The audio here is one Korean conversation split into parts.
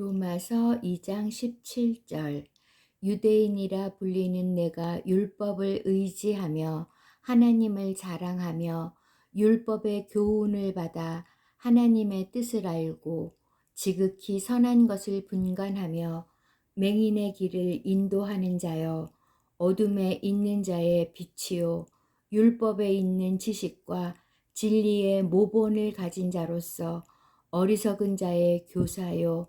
로마서 2장 17절. 유대인이라 불리는 내가 율법을 의지하며 하나님을 자랑하며 율법의 교훈을 받아 하나님의 뜻을 알고 지극히 선한 것을 분간하며 맹인의 길을 인도하는 자여 어둠에 있는 자의 빛이요 율법에 있는 지식과 진리의 모본을 가진 자로서 어리석은 자의 교사요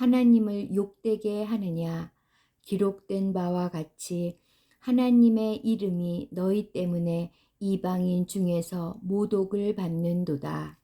하나님을 욕되게 하느냐 기록된 바와 같이 하나님의 이름이 너희 때문에 이방인 중에서 모독을 받는도다.